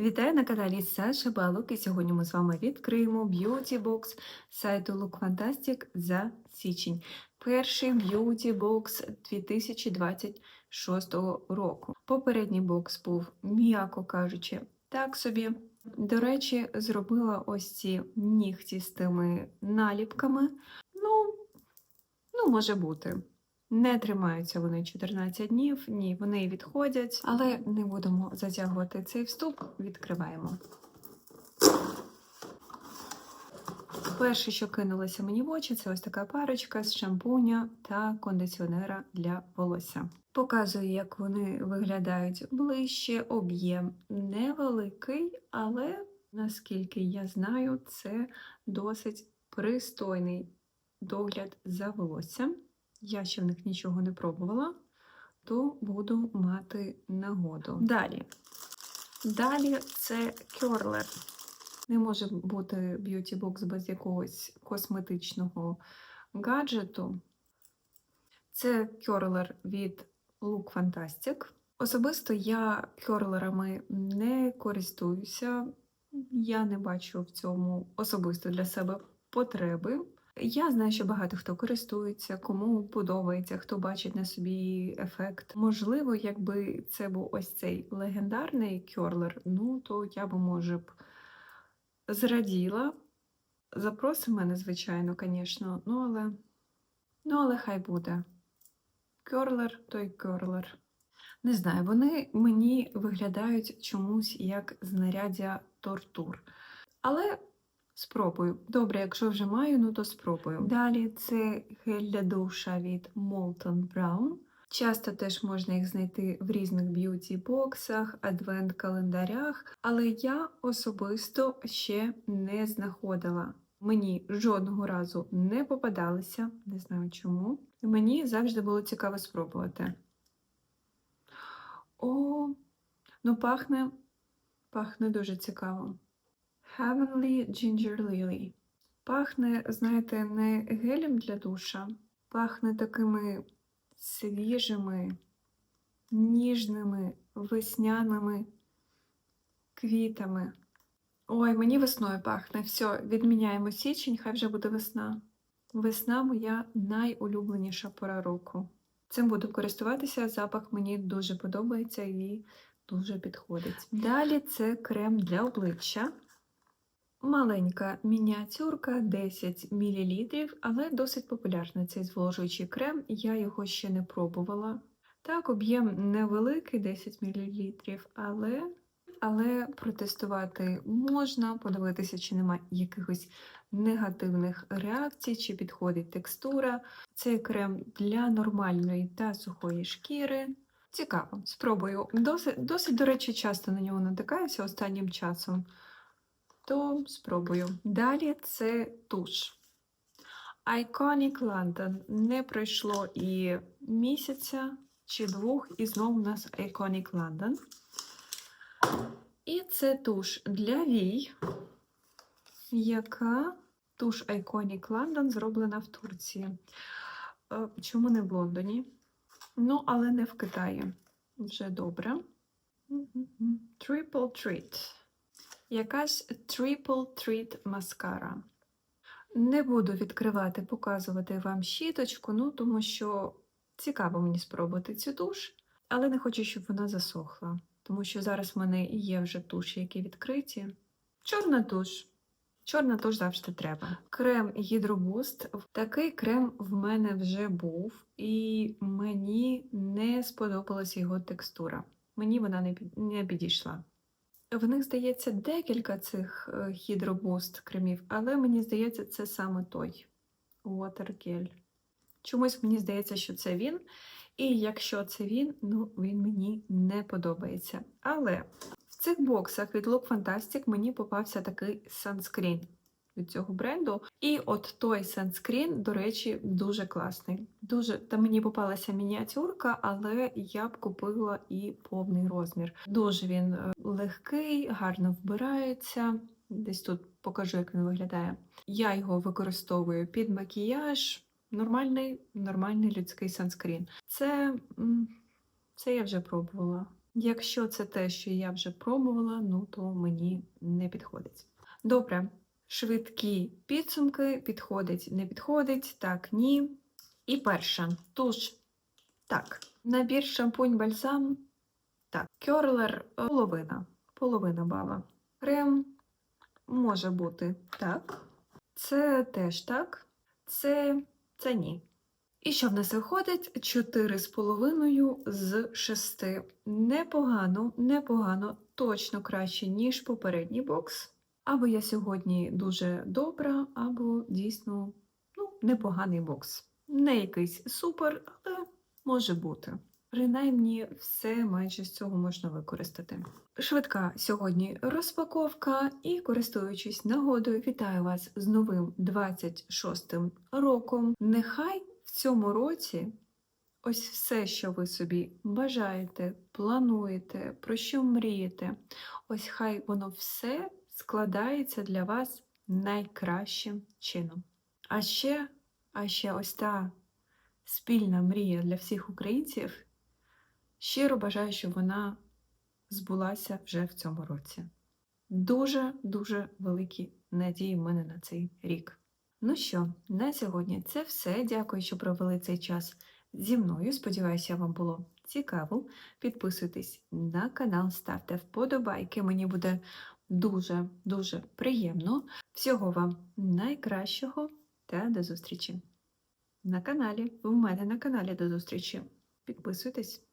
Вітаю на каналі Саша Балук і сьогодні ми з вами відкриємо Box сайту Look Fantastic за січень. Перший Box 2026 року. Попередній бокс був, м'яко кажучи, так собі. До речі, зробила ось ці нігті з тими наліпками. Ну, ну, може бути. Не тримаються вони 14 днів, ні, вони відходять, але не будемо затягувати цей вступ, відкриваємо. Перше, що кинулося мені в очі, це ось така парочка з шампуня та кондиціонера для волосся. Показую, як вони виглядають ближче, об'єм невеликий, але наскільки я знаю, це досить пристойний догляд за волоссям я ще в них нічого не пробувала, то буду мати нагоду. Далі. Далі це кьорлер. Не може бути б'юті-бокс без якогось косметичного гаджету. Це кьорлер від Look Fantastic. Особисто я кьорлерами не користуюся, я не бачу в цьому особисто для себе потреби. Я знаю, що багато хто користується, кому подобається, хто бачить на собі ефект. Можливо, якби це був ось цей легендарний кьорлер, ну то я б, може б, зраділа. Запроси мене, звичайно, звісно, ну але ну, але хай буде. Кьорлер той кьорлер. Не знаю, вони мені виглядають чомусь як знаряддя тортур. Але Спробую. Добре, якщо вже маю, ну то спробую. Далі це гель для душа від Molton Brown. Часто теж можна їх знайти в різних б'юті-боксах, адвент-календарях, але я особисто ще не знаходила. Мені жодного разу не попадалися, не знаю чому. Мені завжди було цікаво спробувати. О, ну пахне, пахне дуже цікаво. Heavenly Ginger Lily. Пахне, знаєте, не гелем для душа, пахне такими свіжими, ніжними, весняними квітами. Ой, мені весною пахне. Все, відміняємо січень, хай вже буде весна. Весна моя найулюбленіша пора року. Цим буду користуватися, запах мені дуже подобається і дуже підходить. Далі це крем для обличчя. Маленька мініатюрка 10 мл, але досить популярний цей зволожуючий крем, я його ще не пробувала. Так, об'єм невеликий 10 мл, але але протестувати можна, подивитися, чи немає якихось негативних реакцій, чи підходить текстура. Цей крем для нормальної та сухої шкіри. Цікаво, спробую. Досить, досить, до речі, часто на нього натикаюся останнім часом то спробую. Далі це туш. Iconic London. Не пройшло і місяця чи двох, і знову у нас Iconic London. І це туш для вій, яка туш Iconic London зроблена в Турції. Е, чому не в Лондоні? Ну, але не в Китаї. Вже добре. Triple Treat якась Triple Treat маскара. Не буду відкривати, показувати вам щіточку, ну тому що цікаво мені спробувати цю туш, але не хочу, щоб вона засохла, тому що зараз в мене є вже туші, які відкриті. Чорна туш. Чорна туш завжди треба. Крем Гідробуст. Такий крем в мене вже був, і мені не сподобалася його текстура. Мені вона не підійшла. В них здається декілька цих гідробуст кремів, але мені здається, це саме той Watergel. Чомусь мені здається, що це він. І якщо це він, ну він мені не подобається. Але в цих боксах від Look Fantastic мені попався такий санскрін від цього бренду. І от той санскрін, до речі, дуже класний. Дуже Та мені попалася мініатюрка, але я б купила і повний розмір. Дуже він е, легкий, гарно вбирається. Десь тут покажу, як він виглядає. Я його використовую під макіяж. Нормальний нормальний людський санскрін. Це, Це я вже пробувала. Якщо це те, що я вже пробувала, ну то мені не підходить. Добре, швидкі підсумки підходить, не підходить, так, ні. І перша туш. Так, набір шампунь бальзам. Так, кьорлер е, половина. Половина бала. Крем може бути так. Це теж так. Це, це ні. І що в нас виходить? 4,5 з 6. Непогано, непогано, точно краще, ніж попередній бокс. Або я сьогодні дуже добра, або дійсно ну, непоганий бокс. Не якийсь супер, але може бути. Принаймні, все майже з цього можна використати. Швидка сьогодні розпаковка і, користуючись нагодою, вітаю вас з новим 26-м роком. Нехай в цьому році ось все, що ви собі бажаєте, плануєте, про що мрієте, ось хай воно все складається для вас найкращим чином. А ще, а ще ось та спільна мрія для всіх українців. Щиро бажаю, щоб вона збулася вже в цьому році. Дуже дуже великі надії в мене на цей рік. Ну що, на сьогодні це все. Дякую, що провели цей час зі мною. Сподіваюся, вам було цікаво. Підписуйтесь на канал, ставте вподобайки. Мені буде дуже дуже приємно. Всього вам найкращого та до зустрічі! На каналі, в мене на каналі до зустрічі. Підписуйтесь.